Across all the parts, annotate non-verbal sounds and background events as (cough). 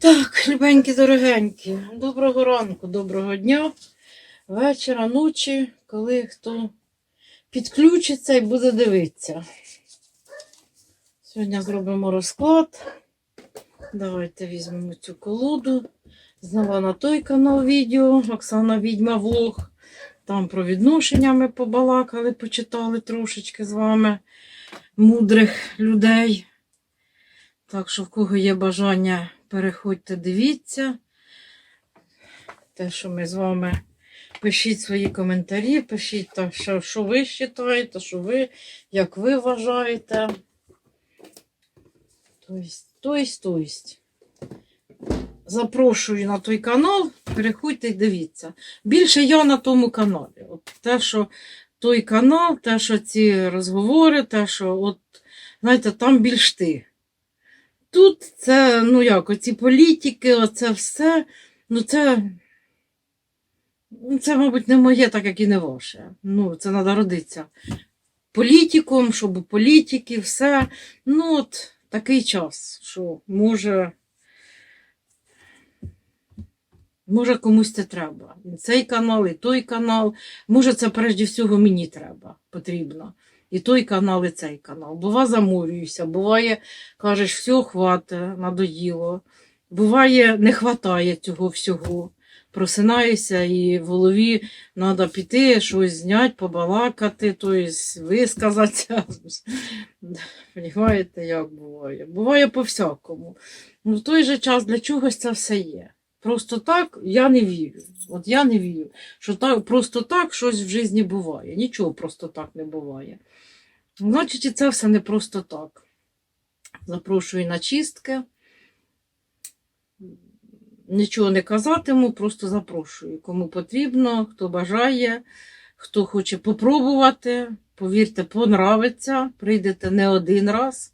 Так, любенькі, дорогенькі, доброго ранку, доброго дня, вечора, ночі, коли хто підключиться і буде дивитися. Сьогодні зробимо розклад. Давайте візьмемо цю колоду. Зняла на той канал відео Оксана Відьма Влог. Там про відношення ми побалакали, почитали трошечки з вами мудрих людей. Так що, в кого є бажання, переходьте, дивіться. Те, що ми з вами пишіть свої коментарі, пишіть, так, що, що ви вважаєте, що ви, як ви вважаєте. Тобто, тобто, тобто. Запрошую на той канал, переходьте і дивіться. Більше я на тому каналі. От те, що той канал, те, що ці розговори, те, що, от, знаєте, там більш ти. Тут це, ну як, оці політики, оце все, ну це, ну, це, мабуть, не моє, так як і не ваше. Ну, це треба родитися політиком, щоб у політики, все. Ну, от такий час, що може. Може, комусь це треба. І цей канал, і той канал. Може, це прежде всього мені треба, потрібно. І той канал, і цей канал. Бува, заморююся, буває, кажеш, все, хватить, надоїло. Буває, не хватає цього всього. Просинаюся і в голові треба піти, щось зняти, побалакати, тобто висказатися. (laughs) Понимаєте, як буває? Буває по-всякому. Ну, в той же час для чогось це все є. Просто так я не вірю. От я не вірю, що так, просто так щось в житті буває. Нічого просто так не буває. Значить, і це все не просто так. Запрошую на чистки. Нічого не казатиму, просто запрошую. Кому потрібно, хто бажає, хто хоче попробувати. Повірте, понравиться. Прийдете не один раз.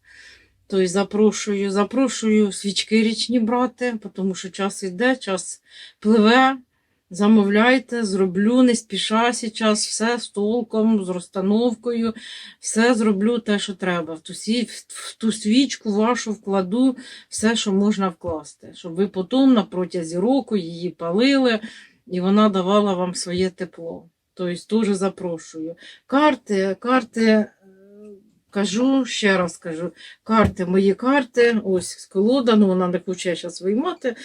Тобто запрошую, запрошую свічки річні брати, тому що час йде, час пливе. Замовляйте, зроблю, не спіша зараз, все з толком, з розстановкою, все зроблю те, що треба. В ту, в ту свічку вашу вкладу все, що можна вкласти, щоб ви потім на протязі року її палили і вона давала вам своє тепло. Тобто теж запрошую. Карти, карти, кажу, ще раз кажу, карти, мої карти, ось колода, ну вона не хоче зараз виймати.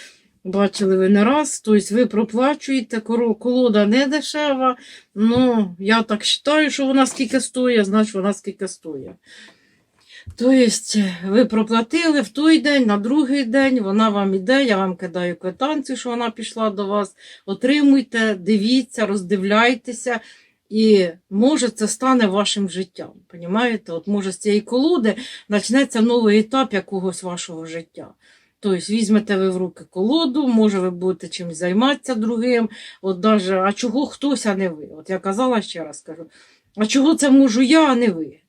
Бачили ви не раз, тобто ви проплачуєте, колода не дешева, ну я так вважаю, що вона скільки стоїть, значить вона скільки стоїть. Тобто ви проплатили в той день, на другий день, вона вам іде, я вам кидаю квитанцію, що вона пішла до вас. Отримуйте, дивіться, роздивляйтеся, і може це стане вашим життям. Понімаєте? От може з цієї колоди почнеться новий етап якогось вашого життя. Тобто візьмете ви в руки колоду, може ви будете чимось займатися другим. От даже, а чого хтось, а не ви? От я казала ще раз кажу, а чого це можу я, а не ви?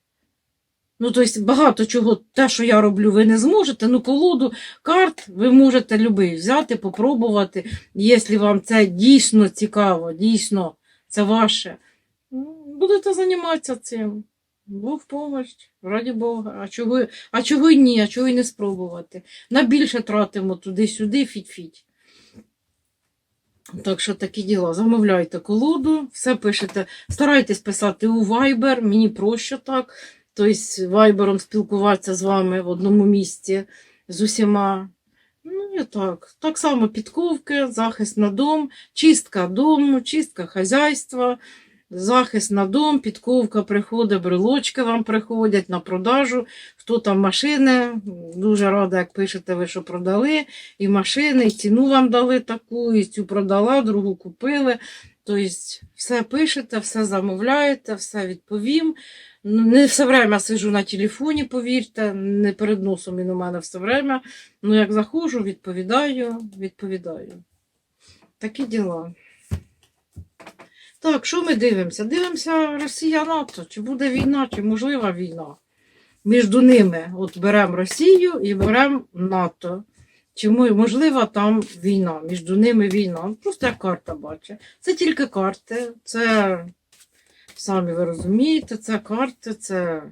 Ну, тобто багато чого, те, що я роблю, ви не зможете. Ну, колоду карт ви можете любий взяти, попробувати. Якщо вам це дійсно цікаво, дійсно це ваше, будете займатися цим. Бог помощь, раді Бога. А чого, а чого ні, а чого й не спробувати? На більше тратимо туди-сюди, фіть-фіть. Так що такі діла. Замовляйте колоду, все пишете. Старайтесь писати у Viber, мені проще так. Тобто вайбером спілкуватися з вами в одному місці з усіма. Ну і так. Так само підковки, захист на дом, чистка дому, чистка хазяйства, захист на дом, підковка приходить, брелочки вам приходять на продажу. Хто там машини, дуже рада, як пишете ви, що продали. І машини, і ціну вам дали таку, і цю продала, другу купили. Тобто все пишете, все замовляєте, все відповім. Ну, Не все время сижу на телефоні, повірте, не перед носом він у мене все время. Ну, як заходжу, відповідаю, відповідаю. Такі діла. Так, що ми дивимося? Дивимося Росія НАТО. Чи буде війна, чи можлива війна? Між ними от беремо Росію і беремо НАТО. Чи можлива там війна? Між ними війна. Просто як карта бачить. Це тільки карти. Це Самі ви розумієте, це карти, це.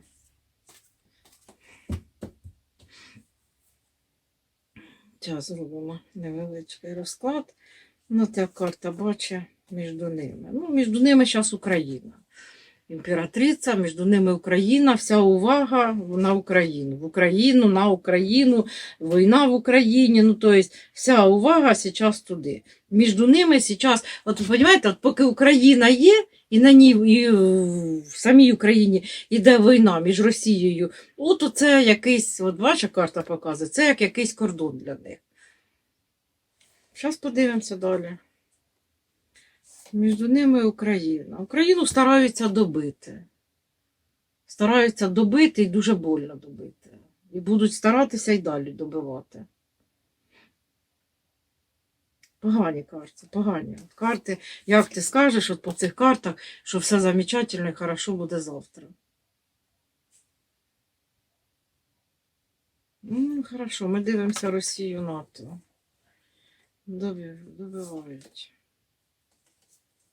Зараз зробимо невеличкий розклад. Ну, ця карта бачить між ними. Ну, між ними зараз Україна. Імператриця, між ними Україна, вся увага на Україну. В Україну, на Україну, війна в Україні. Ну, то вся увага зараз туди. Між ними зараз, от розумієте, от поки Україна є, і на ній, і в самій Україні йде війна між Росією, от оце якийсь, от ваша карта показує, це як якийсь кордон для них. Зараз подивимося далі. Між ними Україна. Україну стараються добити. Стараються добити і дуже больно добити. І будуть старатися і далі добивати. Погані карти, погані. Карти, як ти скажеш от по цих картах, що все замечательно і хорошо буде завтра. Ну, хорошо, ми дивимося Росію НАТО. Доби- Добивають.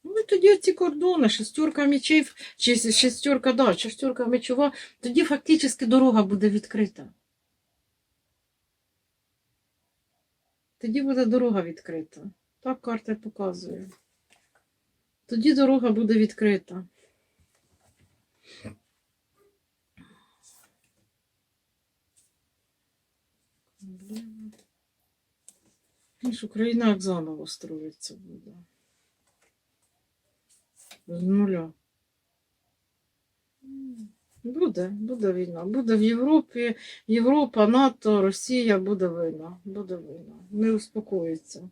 Ну тоді ці кордони, шестерка мечів, чи шестерка, да, шестерка мечова, тоді фактично дорога буде відкрита. Тоді буде дорога відкрита. Так карта показує. Тоді дорога буде відкрита. Україна як заново строїться буде. З нуля. Буде, буде війна. Буде в Європі, Європа, НАТО, Росія, буде війна. Буде війна. Не успокоїться.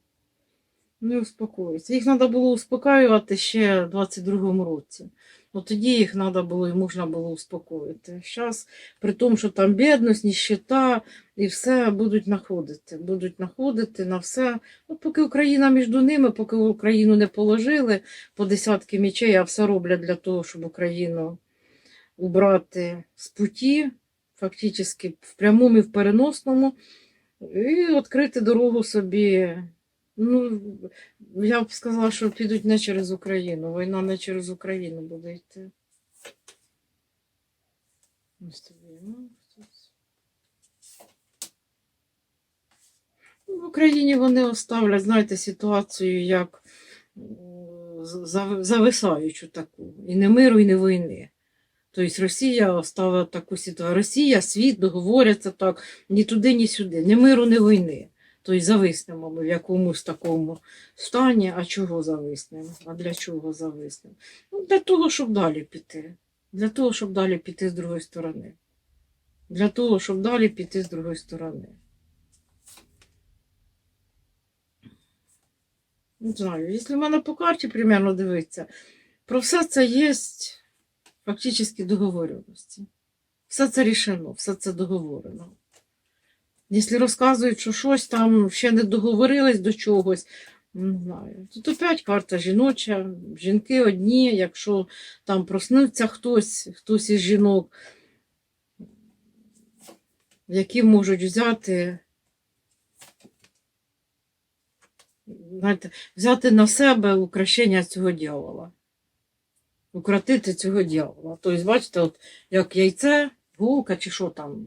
Не успокоїться. Їх треба було успокоювати ще в 22-му році. От тоді їх треба було і можна було успокоїти. Зараз, при тому, що там бідність, ніщета і все будуть знаходити. Будуть знаходити на все. От поки Україна між ними, поки Україну не положили по десятки мічей, а все роблять для того, щоб Україну убрати з путі, фактично в прямому і в переносному, і відкрити дорогу собі. Ну, я б сказала, що підуть не через Україну. Війна не через Україну буде йти. Ось тобі, ну. Ну, В Україні вони оставлять, знаєте, ситуацію як зависаючу таку. І не миру, і не війни. Тобто Росія оставила таку ситуацію. Росія, світ договоряться так, ні туди, ні сюди. Ні миру, ні війни. Тобто зависнемо ми в якомусь такому стані. А чого зависнемо? А для чого зависнемо? Ну, для того, щоб далі піти. Для того, щоб далі піти з другої сторони. Для того, щоб далі піти з другої сторони. Не знаю, якщо в мене по карті примерно дивитися, про все це є фактично договореності. Все це рішено, все це договорено. Якщо розказують, що щось там ще не договорились до чогось, не знаю. Тут опять карта жіноча, жінки одні, якщо там проснуться хтось, хтось із жінок, які можуть взяти, знаєте, взяти на себе украшення цього дьявола. Укротити цього дьявола. Тобто, бачите, от як яйце, голка чи що там,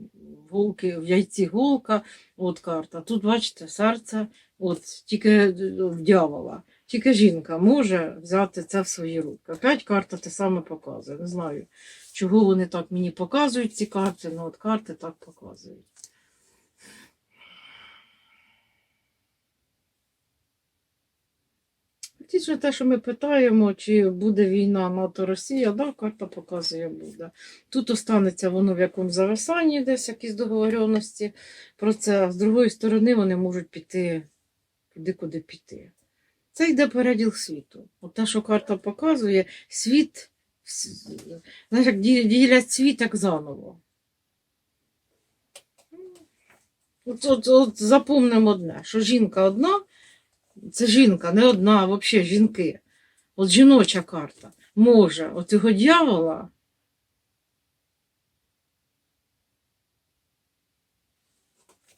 голки, в яйці голка, от карта. Тут, бачите, серце, от тільки в дьявола. Тільки жінка може взяти це в свої руки. Опять карта те саме показує. Не знаю, чого вони так мені показують ці карти, але от карти так показують. Фактично те, що ми питаємо, чи буде війна НАТО-Росія, да, карта показує буде. Тут останеться воно в якомусь зависанні, десь якісь договоренності про це, а з другої сторони вони можуть піти туди, куди піти. Це йде переділ світу. От те, що карта показує, світ, знаєш, як ділять світ як заново. От, от, от запомнимо одне, що жінка одна, це жінка, не одна, а взагалі жінки. От жіноча карта може оцього дьявола.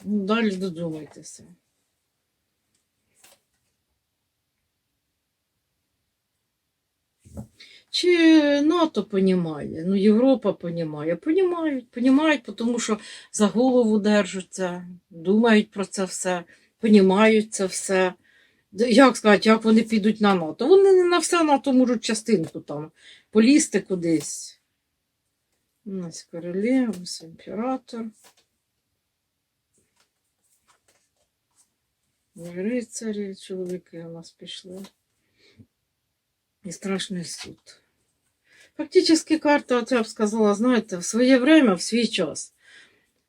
Ну, Далі додумайтеся. Чи НАТО понімає, ну Європа понімає. Понімають, понімають, тому що за голову держаться, думають про це все, понімають це все. Як сказати, як вони підуть на НАТО? Вони не на все НАТО можуть частинку там полізти кудись. У нас королева, імператор. Рицарі, чоловіки у нас пішли. І страшний суд. Фактично карта, от я б сказала, знаєте, в своє время, в свій час.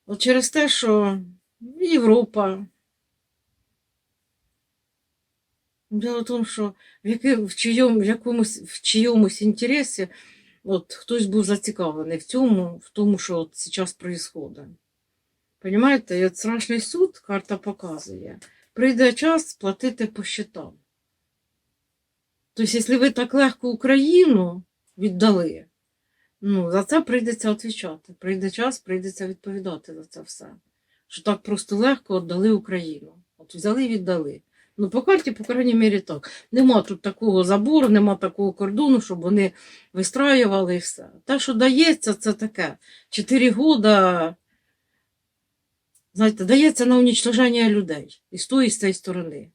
От через те, що Європа. Дело в тому, що в, яки, в, чийому, в, якомусь, в чийомусь інтересі от, хтось був зацікавлений в цьому, в тому, що от зараз відбувається. Понимаєте, от страшний суд карта показує. Прийде час платити по щитам. Тобто, якщо ви так легко Україну віддали, ну, за це прийдеться відповідати. Прийде час, прийдеться відповідати за це все. Що так просто легко віддали Україну. От взяли і віддали. Ну, по карті, по крайній мірі, так. Нема тут такого забору, нема такого кордону, щоб вони вистраювали і все. Те, що дається, це таке. Чотири года, знаєте, дається на унічтоження людей. І з тої, і з цієї сторони.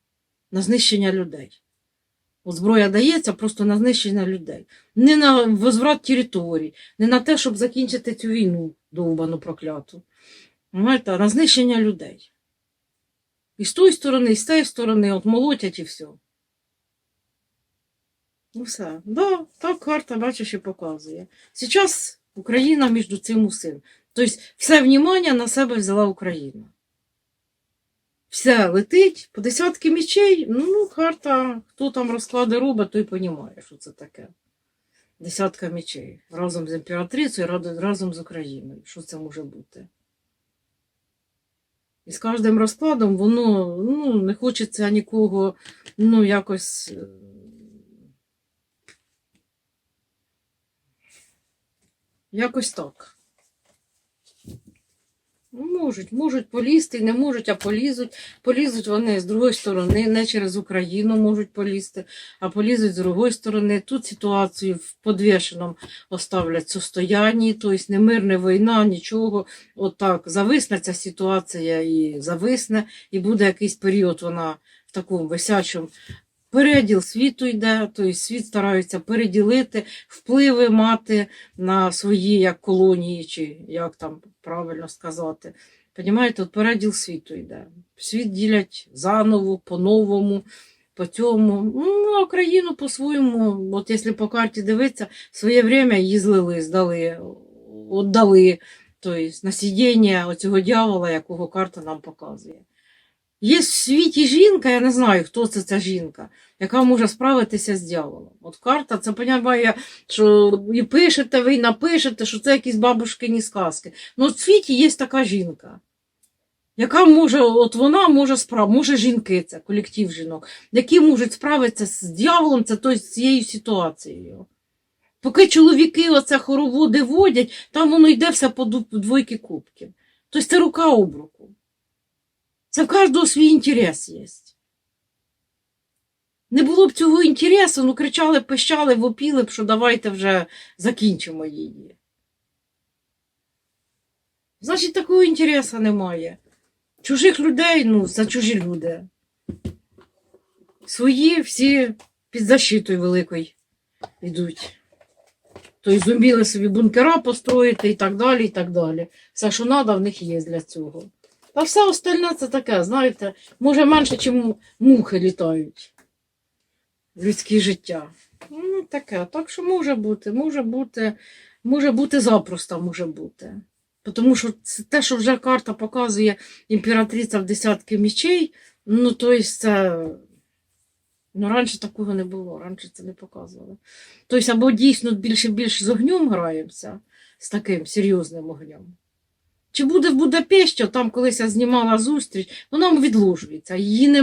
На знищення людей. От зброя дається просто на знищення людей. Не на возврат територій, не на те, щоб закінчити цю війну довбану прокляту. Знаєте, а на знищення людей. І з тої сторони, і з тієї сторони, от молотять і все. Ну все. Да, так карта, бачиш, і показує. Зараз Україна між цим усім. Тобто все внимання на себе взяла Україна. Все летить по десятки мічей. Ну, ну, карта, хто там розклади робить, той розуміє, що це таке. Десятка мічей. Разом з імператрицею, разом з Україною. Що це може бути? І з кожним розкладом воно ну, не хочеться нікого, ну, якось. е, Якось так. Ну, Можуть, можуть полізти, не можуть, а полізуть. Полізуть вони з другої сторони, не через Україну можуть полізти, а полізуть з другої сторони. Тут ситуацію в подвішеному оставлять состоянні, тобто не мир, війна, нічого. Отак зависне ця ситуація і зависне, і буде якийсь період вона в такому висячому. Переділ світу йде, тобто світ стараються переділити, впливи мати на свої як колонії, чи як там правильно сказати. Понімаєте, от переділ світу йде. Світ ділять заново, по-новому, по цьому. Ну, а Україну по-своєму, от якщо по карті дивитися, в своє время її злили, здали, віддали. Тобто на сидіння оцього дьявола, якого карта нам показує. Є в світі жінка, я не знаю, хто це ця жінка, яка може справитися з дьяволом. От карта, це понімає, що і пишете ви, і напишете, що це якісь бабушкині сказки. Ну, в світі є така жінка, яка може, от вона може справ, може жінки, це колектив жінок, які можуть справитися з дьяволом, це тобто, з цією ситуацією. Поки чоловіки оце хороводи водять, там воно йде все по двойки кубків. Тобто це рука об руку. Це в кожного свій інтерес є. Не було б цього інтересу, ну кричали, пищали, вопіли б, що давайте вже закінчимо її. Значить, такого інтересу немає. Чужих людей, ну, це чужі люди. Свої всі під защитою великою йдуть. Тобто зуміли собі бункера построїти і так далі, і так далі. Все, що треба, в них є для цього. А все остальне це таке, знаєте, може менше, ніж мухи літають в людське життя. Ну, таке. Так що може бути, може бути, може бути запросто може бути. Тому що те, що вже карта показує імператриця в десятки мічей, ну то це. Ну, раніше такого не було, раніше це не показували. Тобто, або дійсно більше більше з огнем граємося, з таким серйозним огнем. Чи буде в Будапешті, там колись я знімала зустріч, вона відложується, її не,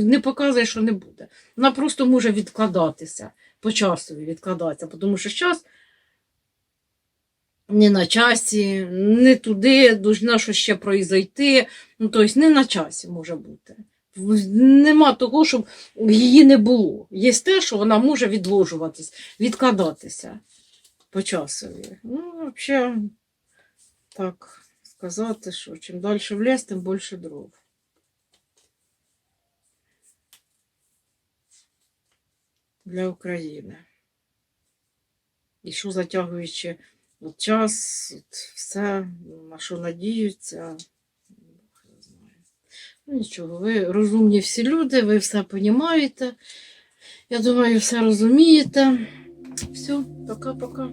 не показує, що не буде. Вона просто може відкладатися, по часові відкладатися, тому що зараз не на часі, не туди, должна що ще произойти. Ну, тобто не на часі може бути. Нема того, щоб її не було. Є те, що вона може відложуватись, відкладатися по часові. Ну, взагалі, так сказати, що чим далі в ліс, тим більше дров. Для України. І що затягуючи от час, от все, на що надіються, його знає. Ну нічого, ви розумні всі люди, ви все розумієте. Я думаю, все розумієте. Все, пока-пока.